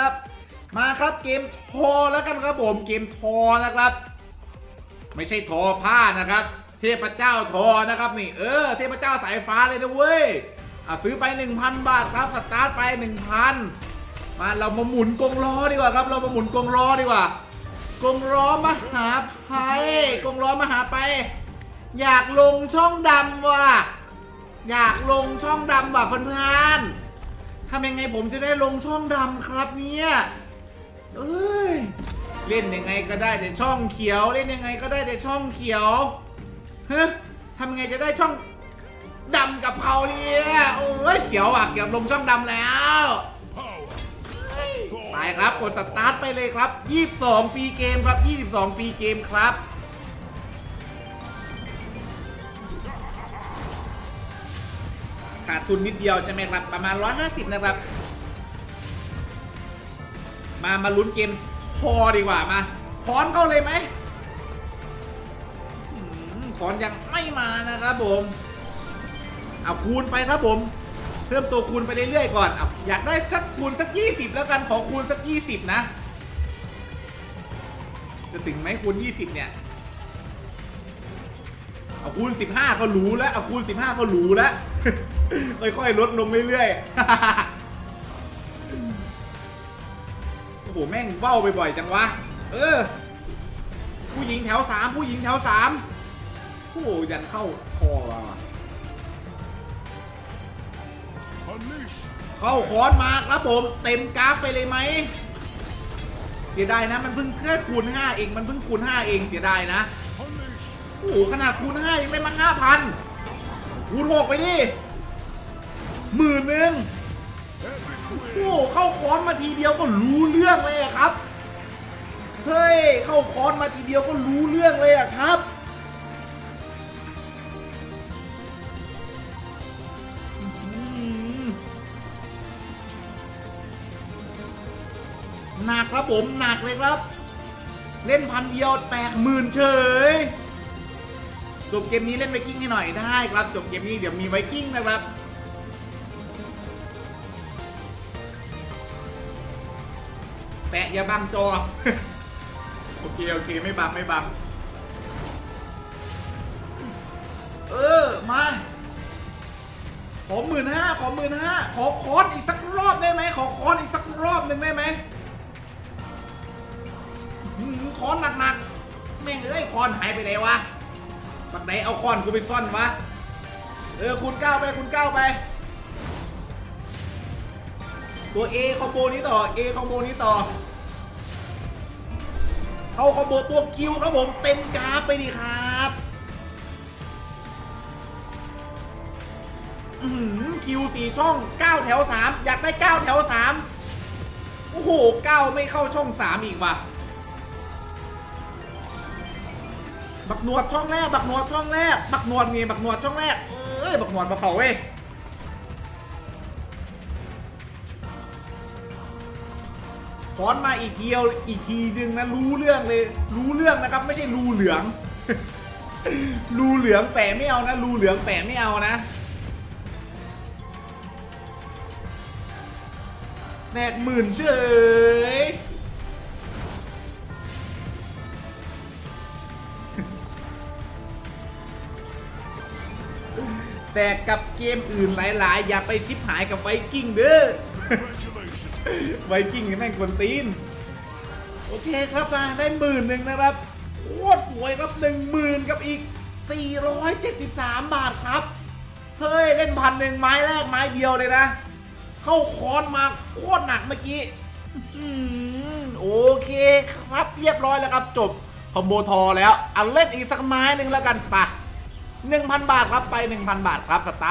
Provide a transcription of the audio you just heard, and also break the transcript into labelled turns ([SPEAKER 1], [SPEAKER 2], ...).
[SPEAKER 1] ครับมาครับเกมทอแล้วกันครับผมเกมทอนะครับ ไม่ใช่ทอผ้านะครับ เทพเจ้าทอนะครับนี่เออเทพเจ้าสายฟ้าเลยนะเว้ยอะซื้อไป 1,000 บาทครับสตาร์ทไป 1,000 มาเรามาหมุนกงล้อดีกว่าครับ เรามาหมุนกงล้อดีกว่ากงล้อมหาภัยกงล้อมหาไปอยากลงช่องดำว่ะอยากลงช่องดำว่ะเพื่อนๆ ทำยังไงผมจะได้ลงช่องดำครับเนี่ยเอ้ย เล่นยังไงก็ได้แต่ช่องเขียว เล่นยังไงก็ได้แต่ช่องเขียวฮ้ยทำยังไงจะได้ช่องดำกับเขาเนี่ยโอ้ยเขียวอะเกี่ยวลงช่องดำแล้วไปครับกดสตาร์ทไปเลยครับ 22 ฟรีเกมครับ 22 ฟรีเกมครับ ขาดทุนนิดเดียวใช่ไหมครับ ประมาณ 150 นะครับ มามาลุ้นเกมพอดีกว่ามาคอนเข้าเลยไหมอืมคอนยังไม่มานะครับผม เอาคูณไปครับผม เพิ่มตัวคูณไปเรื่อยๆก่อนเอาอยากได้สักคูณสัก 20 แล้วกันขอคูณสัก 20 นะ จะถึงไหมคูณ 20 เนี่ย เอาคูณ 15 ก็หรูแล้วเอาคูณ 15 ก็หรูแล้ว ค่อยๆลดลงเรื่อยๆ โอ้โห แม่งเบ้าไปบ่อยจังวะ เออ ผู้หญิงแถวสามผู้หญิงแถวสามโอ้โหยันเข้าคอว่ะ
[SPEAKER 2] Unleash
[SPEAKER 1] เข้าคอนมาครับผม เต็มกราฟไปเลยไหมเสียดายนะ มันเพิ่งแค่คูณ5เอง มันเพิ่งคูณ5เองเสียดายนะ
[SPEAKER 2] Unleash
[SPEAKER 1] โอ้โหขนาดคูณ5ยังได้มา5,000คูณ6ไปดิหมื่นหนึ่งโอ้เข้าคอนมาทีเดียวก็รู้เรื่องเลยครับ เฮ้ย เข้าคอนมาทีเดียวก็รู้เรื่องเลยอะครับอื้อหือหนักครับผม หนักเลยครับ เล่นพันเดียวแตกหมื่นเฉย จบเกมนี้เล่นไวกิ้งให้หน่อยได้ครับจบเกมนี้เดี๋ยวมีไวกิ้งนะครับแปะอย่าบังจอ โอเค โอเค ไม่บัง ไม่บัง เออ มา ขอหมื่นห้าขอหมื่นห้าขอคอนอีกสักรอบได้ไหมขอคอนอีกสักรอบหนึ่งได้ไหมอื้อหือคอนหนักๆแม่งเอ้ยคอนหายไปไหนวะ ปักไหนเอาคอนกูไปซ่อนวะ เออคูณเก้าไปคูณเก้าไป ตัว A คอมโบนี้ต่อ A คอมโบนี้ต่อ เขาคอมโบตัวคิวครับผมเต็มกราฟไปดิครับอื้อหือคิวสี่ช่อง9แถว3อยากได้9แถว3โอ้โห9ไม่เข้าช่อง3อีกว่ะ บักหนวดช่องแรก บักหนวดช่องแรก บักหนวดนี่บักหนวดช่องแรก เอ้ย บักหนวดมาเผาเว้ยถอนมาอีกเดียวอีกทีดึงนะรู้เรื่องเลย รู้เรื่องนะครับ ไม่ใช่รูเหลือง รูเหลืองแปะไม่เอานะรูเหลืองแปะไม่เอานะแตกหมื่นเฉย แต่กับเกมอื่นหลาย ๆ อย่าไปชิปหายกับไวกิ้งเด้อไวกิ้งนี่แม่งกวนตีน โอเคครับมาได้หมื่นหนึ่งนะครับโคตรสวยครับหนึ่งหมื่นกับอีก 473 บาทครับ เฮ้ย เล่นพันหนึ่งไม้แรกไม้เดียวเลยนะ เข้าคอนมาโคตรหนักเมื่อกี้อโอเคครับเรียบร้อยแล้วครับจบคอมโบทอแล้วเอาเล่นอีกสักไม้หนึ่งแล้วกันไป 1,000 บาทครับไป 1,000 บาทครับสตาร์